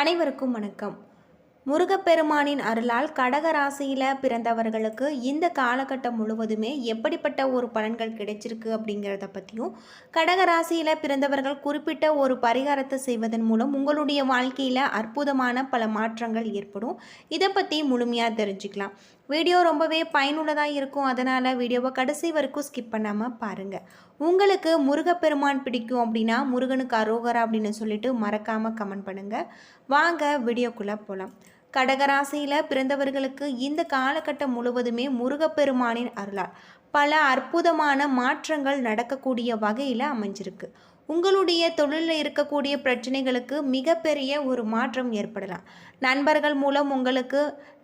அனைவருக்கும் வணக்கம். முருகப்பெருமானின் அருளால் கடக ராசியில் பிறந்தவர்களுக்கு இந்த காலகட்டம் முழுவதுமே எப்படிப்பட்ட ஒரு பலன்கள் கிடைச்சிருக்கு அப்படிங்கிறத பற்றியும் கடக ராசியில் பிறந்தவர்கள் குறிப்பிட்ட ஒரு பரிகாரத்தை செய்வதன் மூலம் உங்களுடைய வாழ்க்கையில் அற்புதமான பல மாற்றங்கள் ஏற்படும். இதை பற்றி முழுமையாக தெரிஞ்சுக்கலாம். வீடியோ ரொம்பவே பயனுள்ளதாக இருக்கும். அதனால் வீடியோவை கடைசி வரைக்கும் ஸ்கிப் பண்ணாமல் பாருங்கள் உங்களுக்கு முருகப்பெருமான் பிடிக்கும் அப்படின்னா முருகனுக்கு அரோகரா அப்படின்னு சொல்லிட்டு மறக்காமல் கமெண்ட் பண்ணுங்கள் வாங்க வீடியோக்குள்ளே போகலாம் கடகராசியில் பிறந்தவர்களுக்கு இந்த காலகட்டம் முழுவதுமே முருகப்பெருமானின் அருளால் பல அற்புதமான மாற்றங்கள் நடக்கக்கூடிய வகையில் அமைஞ்சிருக்கு. உங்களுடைய தொழிலில் இருக்கக்கூடிய பிரச்சனைகளுக்கு மிகப்பெரிய ஒரு மாற்றம் ஏற்படலாம். நண்பர்கள் மூலம் உங்களுக்கு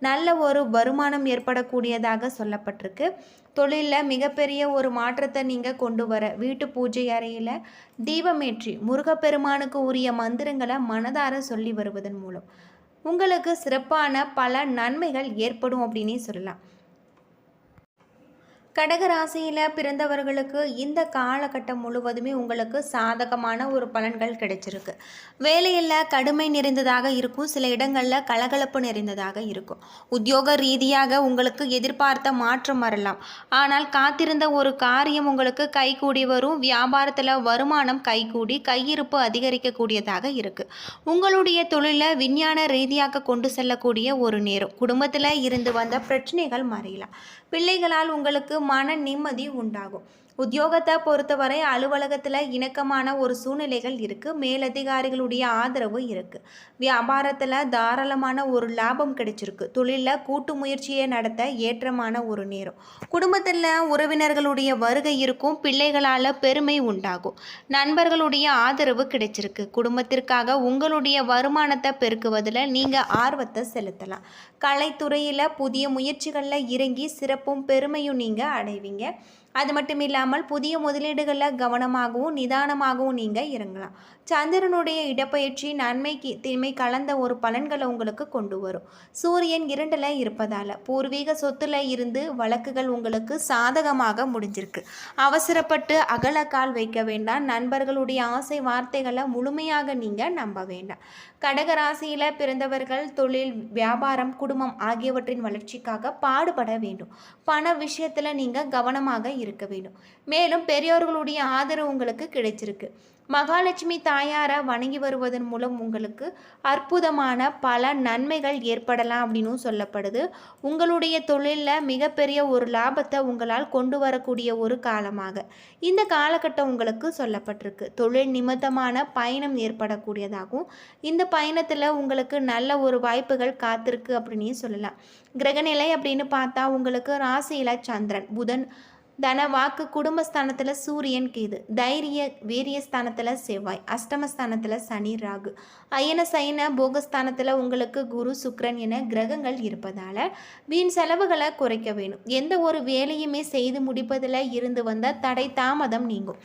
நல்ல ஒரு வருமானம் ஏற்படக்கூடியதாக சொல்லப்பட்டிருக்கு. தொழிலில் மிகப்பெரிய ஒரு மாற்றத்தை நீங்கள் கொண்டு வர வீட்டு பூஜை அறையில் தீபமேற்றி முருகப்பெருமானுக்கு உரிய மந்திரங்களை மனதார சொல்லி வருவதன் மூலம் உங்களுக்கு சிறப்பான பல நன்மைகள் ஏற்படும் அப்படின்னே சொல்லலாம். கடகராசியில் பிறந்தவர்களுக்கு இந்த காலகட்டம் முழுவதுமே உங்களுக்கு சாதகமான ஒரு பலன்கள் கிடைச்சிருக்கு. வேலையில் கடுமை நிறைந்ததாக இருக்கும். சில இடங்களில் கலகலப்பு நிறைந்ததாக இருக்கும். உத்தியோக ரீதியாக உங்களுக்கு எதிர்பார்த்த மாற்றம் வரலாம். ஆனால் காத்திருந்த ஒரு காரியம் உங்களுக்கு கைகூடி வரும். வியாபாரத்தில் வருமானம் கைகூடி கையிருப்பு அதிகரிக்கக்கூடியதாக இருக்குது உங்களுடைய தொழிலை விஞ்ஞான ரீதியாக கொண்டு செல்லக்கூடிய ஒரு நேரம். குடும்பத்தில் இருந்து வந்த பிரச்சனைகள் மறையலாம் பிள்ளைகளால் உங்களுக்கு மன நிம்மதி உண்டாகும். உத்தியோகத்தை பொறுத்தவரை அலுவலகத்தில் இணக்கமான ஒரு சூழ்நிலைகள் இருக்குது மேலதிகாரிகளுடைய ஆதரவு இருக்குது வியாபாரத்தில் தாராளமான ஒரு லாபம் கிடைச்சிருக்கு. தொழிலில் கூட்டு முயற்சியை நடத்த ஏற்றமான ஒரு நேரம். குடும்பத்தில் உறவினர்களுடைய வருகை இருக்கும். பிள்ளைகளால் பெருமை உண்டாகும். நண்பர்களுடைய ஆதரவு கிடைச்சிருக்கு. குடும்பத்திற்காக உங்களுடைய வருமானத்தை பெருக்குவதில் நீங்கள் ஆர்வத்தை செலுத்தலாம். கலைத்துறையில் புதிய முயற்சிகளில் இறங்கி சிறப்பும் பெருமையும் நீங்கள் அடைவீங்க. அது மட்டும் இல்லாமல் புதிய முதலீடுகளில் கவனமாகவும் நிதானமாகவும் நீங்கள் இறங்கலாம். சந்திரனுடைய இடப்பெயர்ச்சி நன்மைக்கு தீமை கலந்த ஒரு பலன்களை உங்களுக்கு கொண்டு வரும். சூரியன் இரண்டில் இருப்பதால் பூர்வீக சொத்துல இருந்து வழக்குகள் உங்களுக்கு சாதகமாக முடிஞ்சிருக்கு. அவசரப்பட்டு அகலக்கால் வைக்க வேண்டாம். நண்பர்களுடைய ஆசை வார்த்தைகளை முழுமையாக நீங்கள் நம்ப வேண்டாம். கடகராசியில் பிறந்தவர்கள் தொழில் வியாபாரம் குடும்பம் ஆகியவற்றின் வளர்ச்சிக்காக பாடுபட வேண்டும். பண விஷயத்தில் நீங்கள் கவனமாக இருக்க வேண்டும். மேலும் பெரியோர்களுடைய ஆதரவு உங்களுக்கு கிடைச்சிருக்கு. மகாலட்சுமி தாயாரை வணங்கி வருவதன் மூலம் உங்களுக்கு அற்புதமான பல நன்மைகள் ஏற்படலாம் அப்படின்னும் சொல்லப்படுது. உங்களுடைய தொழிலில் மிகப்பெரிய ஒரு லாபத்தை உங்களால் கொண்டு வரக்கூடிய ஒரு காலமாக. இந்த காலகட்டம் உங்களுக்கு சொல்லப்பட்டிருக்கு. தொழில் நிமித்தமான பயணம் ஏற்படக்கூடியதாகும். இந்த பயணத்தில் உங்களுக்கு நல்ல ஒரு வாய்ப்புகள் காத்திருக்கு அப்படின்னு சொல்லலாம். கிரகநிலை அப்படின்னு பார்த்தா உங்களுக்கு ராசியில் சந்திரன் புதன் தன வாக்கு குடும்பஸ்தானத்தில் சூரியன் கேது தைரிய வீரியஸ்தானத்தில் செவ்வாய் அஷ்டமஸ்தானத்தில் சனி ராகு. அயன சயன போகஸ்தானத்தில் உங்களுக்கு குரு சுக்ரன் என கிரகங்கள் இருப்பதால் வீண் செலவுகளை குறைக்க வேணும். எந்த ஒரு வேலையுமே செய்து முடிப்பதில் இருந்து வந்த தடை தாமதம் நீங்கும்.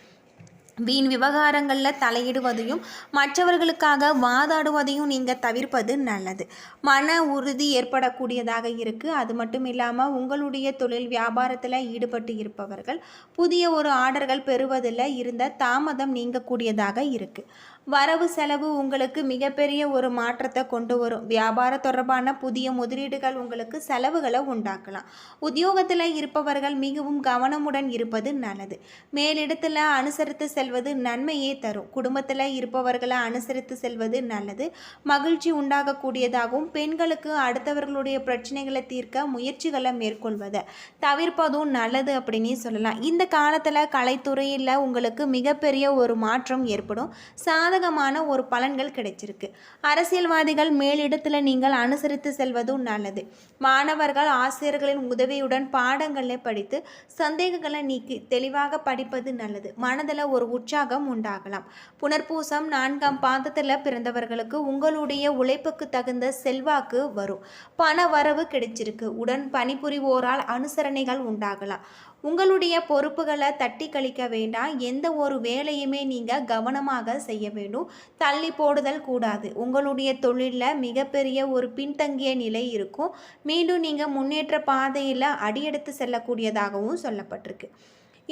வீண் விவகாரங்களில் தலையிடுவதையும் மற்றவர்களுக்காக வாதாடுவதையும் நீங்கள் தவிர்ப்பது நல்லது. மன உறுதி ஏற்படக்கூடியதாக இருக்குது அது மட்டும் இல்லாமல் உங்களுடைய தொழில் வியாபாரத்தில் ஈடுபட்டு இருப்பவர்கள் புதிய ஒரு ஆர்டர்கள் பெறுவதில் இருந்த தாமதம் நீங்கக்கூடியதாக இருக்குது வரவு செலவு உங்களுக்கு மிகப்பெரிய ஒரு மாற்றத்தை கொண்டு வரும். வியாபார தொடர்பான புதிய முதலீடுகள் உங்களுக்கு செலவுகளை உண்டாக்கலாம். உத்தியோகத்தில் இருப்பவர்கள் மிகவும் கவனமுடன் இருப்பது நல்லது. மேலிடத்தில் அனுசரித்து செல்வது நன்மையே தரும். குடும்பத்தில் இருப்பவர்களை அனுசரித்து செல்வது நல்லது. மகிழ்ச்சி உண்டாகக்கூடியதாகவும் பெண்களுக்கு அடுத்தவர்களுடைய பிரச்சனைகளை தீர்க்க முயற்சிகளை மேற்கொள்வதை தவிர்ப்பதும் நல்லது அப்படின்னே சொல்லலாம். இந்த காலத்தில் கலைத்துறையில் உங்களுக்கு மிகப்பெரிய ஒரு மாற்றம் ஏற்படும். சா சாதகமான ஒரு பலன்கள் கிடைச்சிருக்கு. அரசியல்வாதிகள் மேலிடத்தில் நீங்கள் அனுசரித்து செல்வதும் நல்லது. மாணவர்கள் ஆசிரியர்களின் உதவியுடன் பாடங்களை படித்து சந்தேகங்களை நீக்கி தெளிவாக படிப்பது நல்லது. மனதில் ஒரு உற்சாகம் உண்டாகலாம். புனர்பூசம் நான்காம் பாதத்தில் பிறந்தவர்களுக்கு உங்களுடைய உழைப்புக்கு தகுந்த செல்வாக்கு வரும். பண வரவு கிடைச்சிருக்கு. உடன் பணிபுரிவோரால் அனுசரணைகள் உண்டாகலாம். உங்களுடைய பொறுப்புகளை தட்டி கழிக்க வேண்டாம். எந்த ஒரு வேலையுமே நீங்கள் கவனமாக செய்ய வேண்டும். தள்ளி போடுதல் கூடாது. உங்களுடைய தொழிலில் மிகப்பெரிய ஒரு பின்தங்கிய நிலை இருக்கும். மீண்டும் நீங்கள் முன்னேற்ற பாதையில் அடியெடுத்து செல்லக்கூடியதாகவும் சொல்லப்பட்டிருக்கு.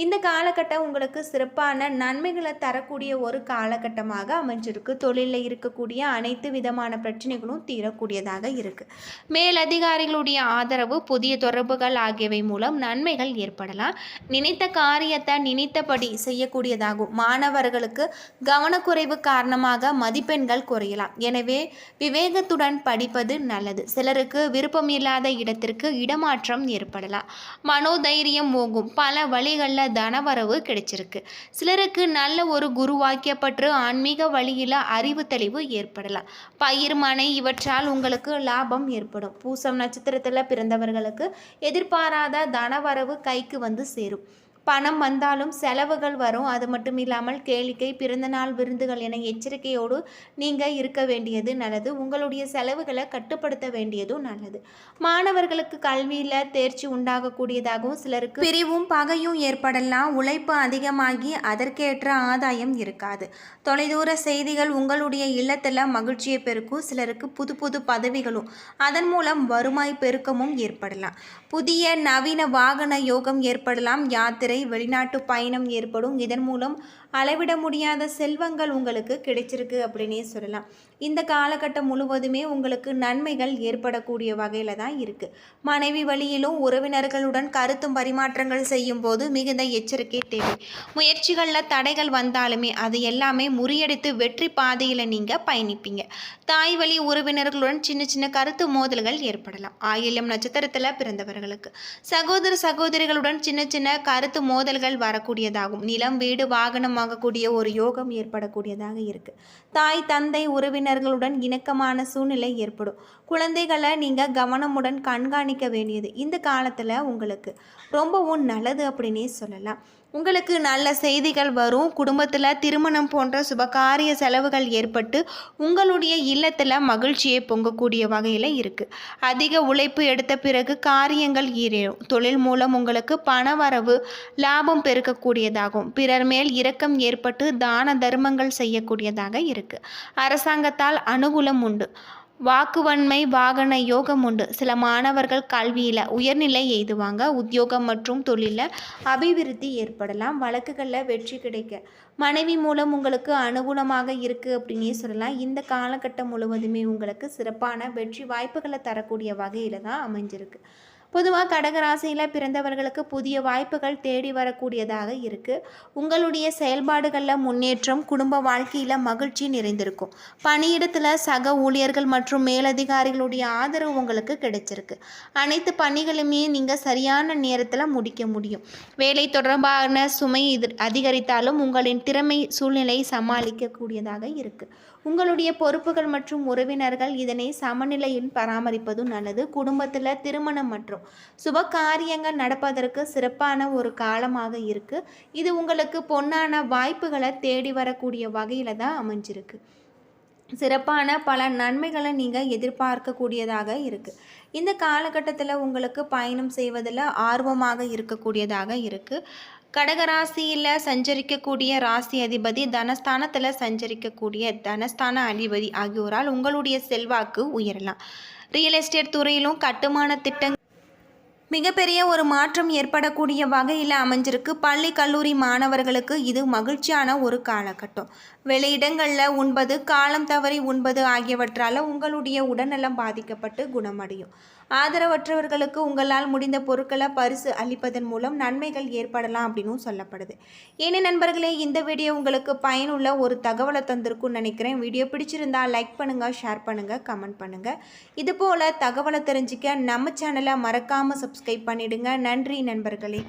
இந்த காலகட்டம் உங்களுக்கு சிறப்பான நன்மைகளை தரக்கூடிய ஒரு காலகட்டமாக அமைஞ்சிருக்கு. தொழிலில் இருக்கக்கூடிய அனைத்து விதமான பிரச்சனைகளும் தீரக்கூடியதாக இருக்குது மேலதிகாரிகளுடைய ஆதரவு புதிய தொடர்புகள் ஆகியவை மூலம் நன்மைகள் ஏற்படலாம். நினைத்த காரியத்தை நினைத்தபடி செய்யக்கூடியதாகும். மாணவர்களுக்கு கவனக்குறைவு காரணமாக மதிப்பெண்கள் குறையலாம். எனவே விவேகத்துடன் படிப்பது நல்லது. சிலருக்கு விருப்பம் இல்லாத இடத்திற்கு இடமாற்றம் ஏற்படலாம். மனோதைரியம் ஓங்கும். பல வழிகளில் தனவரவு கிடைச்சிருக்கு. சிலருக்கு நல்ல ஒரு குருவாக்கியப்பட்டு ஆன்மீக வழியில் அறிவு தெளிவு ஏற்படலாம். பயிர் மனை இவற்றால் உங்களுக்கு லாபம் ஏற்படும். பூசம் நட்சத்திரத்தில் பிறந்தவர்களுக்கு எதிர்பாராத தனவரவு கைக்கு வந்து சேரும். பணம் வந்தாலும் செலவுகள் வரும். அது மட்டும் இல்லாமல் கேளிக்கை பிறந்தநாள் விருந்துகள் என எச்சரிக்கையோடு நீங்கள் இருக்க வேண்டியது நல்லது. உங்களுடைய செலவுகளை கட்டுப்படுத்த வேண்டியதும் நல்லது. மாணவர்களுக்கு கல்வியில் தேர்ச்சி உண்டாகக்கூடியதாகவும் சிலருக்கு பிரிவும் பகையும் ஏற்படலாம். உழைப்பு அதிகமாகி அதற்கேற்ற ஆதாயம் இருக்காது. தொலைதூர செய்திகள் உங்களுடைய இல்லத்தில் மகிழ்ச்சியை பெருக்கும். சிலருக்கு புது புது பதவிகளும் அதன் மூலம் வருமாய் பெருக்கமும் ஏற்படலாம். புதிய நவீன வாகன யோகம் ஏற்படலாம். யாத்திரை வெளிநாட்டு பயணம் ஏற்படும். இதன் மூலம் அளவிட முடியாத செல்வங்கள் உங்களுக்கு கிடைச்சிருக்கு அப்படின்னே சொல்லலாம். இந்த காலகட்டம் முழுவதுமே உங்களுக்கு நன்மைகள் ஏற்படக்கூடிய வகையில் தான் இருக்குது மனைவி வழியிலும் உறவினர்களுடன் கருத்தும் பரிமாற்றங்கள் செய்யும் போது மிகுந்த எச்சரிக்கை தேவை. முயற்சிகளில் தடைகள் வந்தாலுமே அது எல்லாமே முறியடித்து வெற்றி பாதையில் நீங்கள் பயணிப்பீங்க. தாய் வழி உறவினர்களுடன் சின்ன சின்ன கருத்து மோதல்கள் ஏற்படலாம். ஆயில்யம் நட்சத்திரத்தில் பிறந்தவர்களுக்கு. சகோதர சகோதரிகளுடன் சின்ன சின்ன கருத்து மோதல்கள் வரக்கூடியதாகும். நிலம் வீடு வாகனம் ஆகக்கூடிய ஒரு யோகம் ஏற்படக்கூடியதாக இருக்குது தாய் தந்தை உறவினர்களுடன் இணக்கமான சூழ்நிலை ஏற்படும். குழந்தைகளை நீங்கள் கவனமுடன் கண்காணிக்க வேண்டியது இந்த காலத்தில் உங்களுக்கு ரொம்பவும் நல்லது அப்படின்னே சொல்லலாம். உங்களுக்கு நல்ல செய்திகள் வரும். குடும்பத்தில் திருமணம் போன்ற சுபகாரிய செலவுகள் ஏற்பட்டு உங்களுடைய இல்லத்தில் மகிழ்ச்சியை பொங்கக்கூடிய வகையில் இருக்குது அதிக உழைப்பு எடுத்த பிறகு காரியங்கள் ஈரேறும். தொழில் மூலம் உங்களுக்கு பண வரவு லாபம் பெருக்கக்கூடியதாகும். பிறர் மேல் இரக்கம் ஏற்பட்டு தான தர்மங்கள் செய்யக்கூடியதாக இருக்குது அரசாங்கத்தால் அனுகூலம் உண்டு. வாக்குவன்மை வாகன யோகம் உண்டு. சில மாணவர்கள் கல்வியில் உயர்நிலை எய்துவாங்க. உத்தியோகம் மற்றும் தொழிலில் அபிவிருத்தி ஏற்படலாம். வழக்குகளில் வெற்றி கிடைக்க. மனைவி மூலம் உங்களுக்கு அனுகூலமாக இருக்குது அப்படின்னே சொல்லலாம். இந்த காலகட்டம் முழுவதுமே உங்களுக்கு சிறப்பான வெற்றி வாய்ப்புகளை தரக்கூடிய வகையில் தான் அமைஞ்சிருக்கு. பொதுவாக கடகராசியில் பிறந்தவர்களுக்கு புதிய வாய்ப்புகள் தேடி வரக்கூடியதாக இருக்குது உங்களுடைய செயல்பாடுகளில் முன்னேற்றம் குடும்ப வாழ்க்கையில் மகிழ்ச்சி நிறைந்திருக்கும். பணியிடத்தில் சக ஊழியர்கள் மற்றும் மேலதிகாரிகளுடைய ஆதரவு உங்களுக்கு கிடைச்சிருக்கு. அனைத்து பணிகளுமே நீங்கள் சரியான நேரத்தில் முடிக்க முடியும். வேலை தொடர்பான சுமை இது அதிகரித்தாலும் உங்களின் திறமை சூழ்நிலை சமாளிக்கக்கூடியதாக இருக்குது உங்களுடைய பொறுப்புகள் மற்றும் உறவினர்கள் இதனை சமநிலையில் பராமரிப்பதும் நல்லது. குடும்பத்தில் திருமணம் மற்றும் சுப காரியங்கள் நடப்பதற்கு சிறப்பான ஒரு காலமாக இருக்குது இது உங்களுக்கு பொன்னான வாய்ப்புகளை தேடி வரக்கூடிய வகையில் தான் அமைஞ்சிருக்கு. சிறப்பான பல நன்மைகளை நீங்கள் எதிர்பார்க்கக்கூடியதாக இருக்குது இந்த காலகட்டத்தில் உங்களுக்கு பயணம் செய்வதில் ஆர்வமாக இருக்கக்கூடியதாக இருக்குது கடகராசியில் சஞ்சரிக்கக்கூடிய ராசி அதிபதி தனஸ்தானத்தில் சஞ்சரிக்கக்கூடிய தனஸ்தான அதிபதி ஆகியோரால் உங்களுடைய செல்வாக்கு உயரலாம். ரியல் எஸ்டேட் துறையிலும் கட்டுமான திட்டங்கள் மிகப்பெரிய ஒரு மாற்றம் ஏற்படக்கூடிய வகையில் அமைஞ்சிருக்கு. பள்ளி கல்லூரி மாணவர்களுக்கு இது மகிழ்ச்சியான ஒரு காலகட்டம். வெளியிடங்களில் உண்பது காலம் தவறி உண்பது ஆகியவற்றால் உங்களுடைய உடல்நலம் பாதிக்கப்பட்டு குணமடையும். ஆதரவற்றவர்களுக்கு உங்களால் முடிந்த பொருட்களை பரிசு அளிப்பதன் மூலம் நன்மைகள் ஏற்படலாம் அப்படின்னும் சொல்லப்படுது. ஏனே நண்பர்களே இந்த வீடியோ உங்களுக்கு பயனுள்ள ஒரு தகவலை தந்திருக்கும்னு நினைக்கிறேன். வீடியோ பிடிச்சிருந்தா லைக் பண்ணுங்கள் ஷேர் பண்ணுங்கள் கமெண்ட் பண்ணுங்கள் இது போல் தகவலை தெரிஞ்சிக்க நம்ம சேனலை மறக்காமல் சப்ஸ்கிரைப் பண்ணிவிடுங்க நன்றி நண்பர்களே.